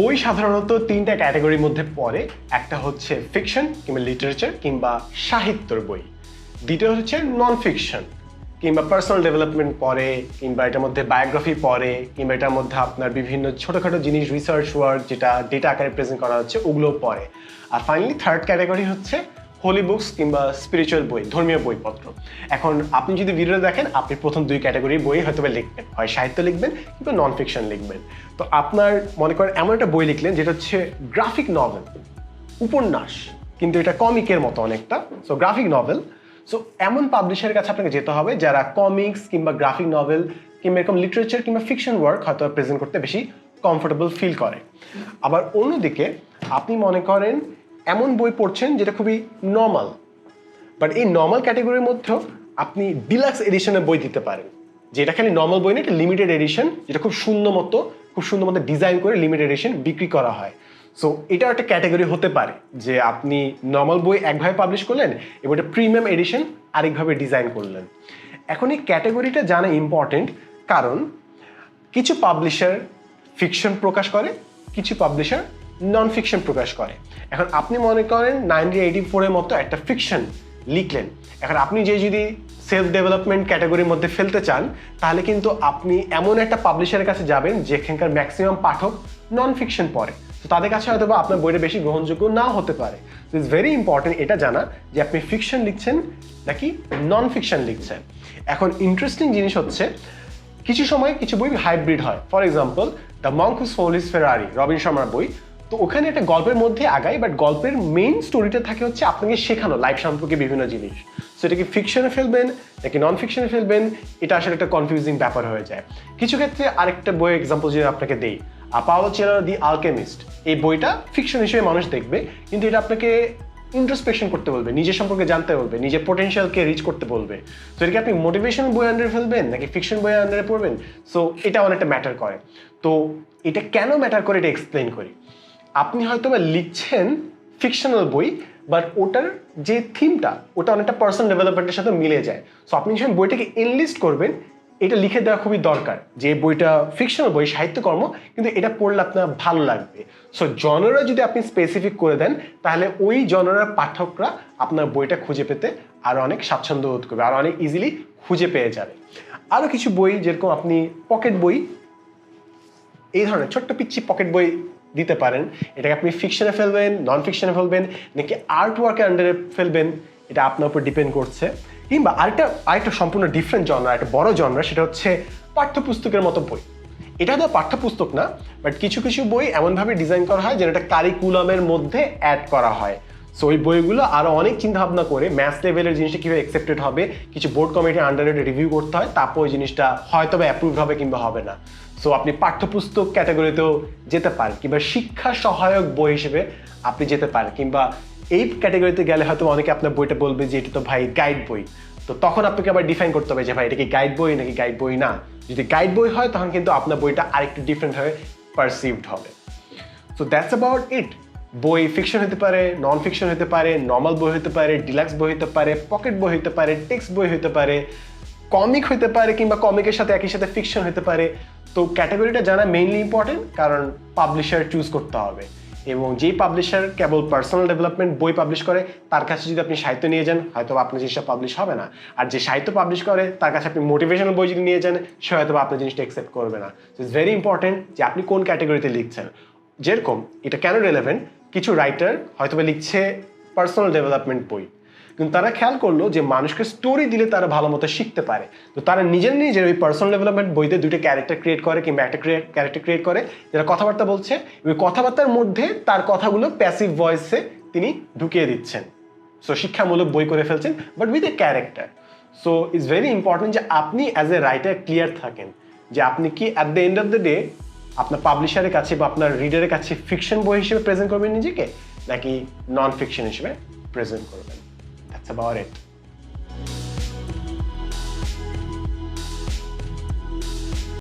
বই সাধারণত তিনটা ক্যাটাগরির মধ্যে পড়ে। একটা হচ্ছে ফিকশন কিংবা লিটারেচার কিংবা সাহিত্যর বই। দ্বিতীয় হচ্ছে নন ফিকশন কিংবা পার্সোনাল ডেভেলপমেন্ট পড়ে কিংবা এটার মধ্যে বায়োগ্রাফি পড়ে কিংবা এটার মধ্যে আপনার বিভিন্ন ছোটোখাটো জিনিস রিসার্চ ওয়ার্ক যেটা ডেটা আকারে প্রেজেন্ট করা হচ্ছে, ওগুলোও পড়ে। আর ফাইনালি থার্ড ক্যাটাগরি হচ্ছে হোলি বুকস কিংবা স্পিরিচুয়াল বই, ধর্মীয় বইপত্র। এখন আপনি যদি ভিডিওটা দেখেন, আপনি প্রথম দুই ক্যাটাগরির বই হয়তো বা লিখবেন। হয় সাহিত্য লিখবেন কিংবা নন ফিকশন লিখবেন। তো আপনার মনে করেন এমন একটা বই লিখলেন, যেটা হচ্ছে গ্রাফিক নভেল উপন্যাস। কিন্তু এটা কমিকের মতো অনেকটা। সো গ্রাফিক নভেল সো এমন পাবলিশারের কাছে আপনাকে যেতে হবে যারা কমিক্স কিংবা গ্রাফিক নভেল কিংবা এরকম লিটারেচার কিংবা ফিকশন ওয়ার্ক হয়তো প্রেজেন্ট করতে বেশি কমফোর্টেবল ফিল করে। আবার অন্যদিকে, আপনি মনে করেন এমন বই পড়ছেন যেটা খুবই নর্মাল বাট এই নর্মাল ক্যাটাগরির মধ্যেও আপনি ডিলাক্স এডিশনের বই দিতে পারেন। যেটা খালি নর্মাল বই না এটা লিমিটেড এডিশন যেটা খুব সুন্দর মতো, খুব সুন্দর মতো ডিজাইন করে লিমিটেড এডিশন বিক্রি করা হয়। সো এটা একটা ক্যাটাগরি হতে পারে যে আপনি নর্মাল বই একভাবে পাবলিশ করলেন এবং এটা প্রিমিয়াম এডিশন আরেকভাবে ডিজাইন করলেন। এখন এই ক্যাটাগরিটা জানা ইম্পর্টেন্ট কারণ কিছু পাবলিশার ফিকশন প্রকাশ করে, কিছু পাবলিশার নন ফিকশন প্রকাশ করে। এখন আপনি মনে করেন নাইনটিন এইটি ফোরের মতো একটা ফিকশন লিখলেন। এখন আপনি যে যদি সেলফ ডেভেলপমেন্ট ক্যাটাগরির মধ্যে ফেলতে চান, তাহলে কিন্তু আপনি এমন একটা পাবলিশারের কাছে যাবেন, যেখানকার ম্যাক্সিমাম পাঠক নন ফিকশন পড়ে। তো তাদের কাছে হয়তো আপনার বইটা বেশি গ্রহণযোগ্য নাও হতে পারে। তো ইটস ভেরি ইম্পর্টেন্ট এটা জানা যে আপনি ফিকশন লিখছেন নাকি নন ফিকশন লিখছেন। এখন ইন্টারেস্টিং জিনিস হচ্ছে, কিছু সময় কিছু বই হাইব্রিড হয়। For example the monk who sold his Ferrari Robin শর্মার বই। তো ওখানে একটা গল্পের মধ্যে আগাই বাট গল্পের মেইন স্টোরিটা থাকে হচ্ছে আপনাকে শেখানো লাইফ সম্পর্কে বিভিন্ন জিনিস। সো এটা কি ফিকশনে ফেলবেন নাকি নন ফিকশনে ফেলবেন এটা আসলে একটা কনফিউজিং ব্যাপার হয়ে যায়। কিছু ক্ষেত্রে আরেকটা বই এক্সাম্পল যদি আপনাকে দেই পাওয়াল চেলার দি আলকেমিস্ট এই বইটা ফিকশন হিসেবে মানুষ দেখবে, কিন্তু এটা আপনাকে ইন্ট্রোস্পেকশন করতে বলবে, নিজের সম্পর্কে জানতে বলবে, নিজের পোটেনশিয়ালকে রিচ করতে বলবে। তো এটাকে আপনি মোটিভেশন বই আন্ডারে ফেলবেন, নাকি ফিকশন বই আন্ডারে পড়বেন? সো এটা অনেকটা ম্যাটার করে। তো এটা কেন ম্যাটার করে এটা এক্সপ্লেন করি। আপনি হয়তো বা লিখছেন ফিকশনাল বই বাট ওটার যে থিমটা ওটা অনেকটা পার্সোনাল ডেভেলপমেন্টের সাথে মিলে যায়। সো আপনি যখন বইটাকে এনলিস্ট করবেন, এটা লিখে দেওয়া খুবই দরকার যে বইটা ফিকশনাল বই, সাহিত্যকর্ম, কিন্তু এটা পড়লে আপনার ভালো লাগবে। সো জনরা যদি আপনি স্পেসিফিক করে দেন, তাহলে ওই জনরার পাঠকরা আপনার বইটা খুঁজে পেতে আরও অনেক স্বাচ্ছন্দ্য বোধ করবে আরও অনেক ইজিলি খুঁজে পেয়ে যাবে। আরও কিছু বই, যেরকম আপনি পকেট বই, এই ধরনের ছোট্ট পিচ্ছি পকেট বই দিতে পারেন। এটাকে আপনি ফিকশনে ফেলবেন নন ফিকশনে ফেলবেন, নাকি আর্ট ওয়ার্কের আন্ডারে ফেলবেন, এটা আপনার উপর ডিপেন্ড করছে। কিংবা আরেকটা আরেকটা সম্পূর্ণ ডিফারেন্ট জনরা একটা বড় জনরা সেটা হচ্ছে পাঠ্যপুস্তকের মতো বই। এটা তো পাঠ্যপুস্তক না বাট কিছু কিছু বই এমনভাবে ডিজাইন করা হয় যেন এটা কারিকুলামের মধ্যে অ্যাড করা হয়। সো ওই বইগুলো আরও অনেক চিন্তা ভাবনা করে ম্যাথ লেভেলের জিনিসটা কীভাবে অ্যাকসেপ্টেড হবে, কিছু বোর্ড কমিটির আন্ডারে রিভিউ করতে হয়, তারপর ওই জিনিসটা হয়তো বা অ্যাপ্রুভ হবে কিংবা হবে না। সো আপনি পাঠ্যপুস্তক ক্যাটাগরিতেও যেতে পারেন, কিংবা শিক্ষা সহায়ক বই হিসেবে আপনি যেতে পারেন, কিংবা এই ক্যাটাগরিতে গেলে হয়তো অনেকে আপনার বইটা বলবে যে এটা তো ভাই গাইড বই। তো তখন আপনাকে আবার ডিফাইন করতে হবে যে ভাই এটা কি গাইড বই নাকি গাইড বই না। যদি গাইড বই হয়, তখন কিন্তু আপনার বইটা আরেকটু ডিফারেন্ট হয়ে পারসিভড হবে। সো দ্যাটস অ্যাবাউট ইট বই ফিকশন হতে পারে নন ফিকশন হতে পারে নর্মাল বই হতে পারে ডিলাক্স বই হতে পারে পকেট বই হতে পারে টেক্সট বই হতে পারে কমিক হতে পারে কিংবা কমিকের সাথে একই সাথে ফিকশন হতে পারে। তো ক্যাটাগরিটা জানা মেইনলি ইম্পর্টেন্ট কারণ পাবলিশার চুজ করতে হবে। এবং যেই পাবলিশার কেবল পার্সোনাল ডেভেলপমেন্ট বই পাবলিশ করে, তার কাছে যদি আপনি সাহিত্য নিয়ে যান, হয়তো আপনার জিনিসটা পাবলিশ হবে না। আর যে সাহিত্য পাবলিশ করে, তার কাছে আপনি মোটিভেশনাল বই যদি নিয়ে যান, সে হয়তো আপনার জিনিসটা অ্যাকসেপ্ট করবে না। ইটস ভেরি ইম্পর্টেন্ট যে আপনি কোন ক্যাটাগরিতে লিখছেন। যেরকম, এটা কেন রেলেভেন্ট কিছু রাইটার হয়তোবা লিখছে পার্সোনাল ডেভেলপমেন্ট বই। কিন্তু তারা খেয়াল করল যে মানুষকে স্টোরি দিলে তারা ভালো মতো শিখতে পারে। তো তারা নিজের নিজের ওই পার্সোনাল ডেভেলপমেন্ট বইতে দুইটা ক্যারেক্টার ক্রিয়েট করে কিংবা একটা ক্যারেক্টার ক্রিয়েট করে যারা কথাবার্তা বলছে। ওই কথাবার্তার মধ্যে তার কথাগুলো প্যাসিভ ভয়েসে তিনি ঢুকিয়ে দিচ্ছেন। সো শিক্ষামূলক বই করে ফেলছেন but with a character so it's very important যে আপনি অ্যাজ এ রাইটার ক্লিয়ার থাকেন যে আপনি কি at the end of the day আপনার পাবলিশারের কাছে বা আপনার রিডারের কাছে ফিকশন বই হিসেবে প্রেজেন্ট করবেন নিজেকে, নাকি নন ফিকশন হিসেবে প্রেজেন্ট করবেন? That's about it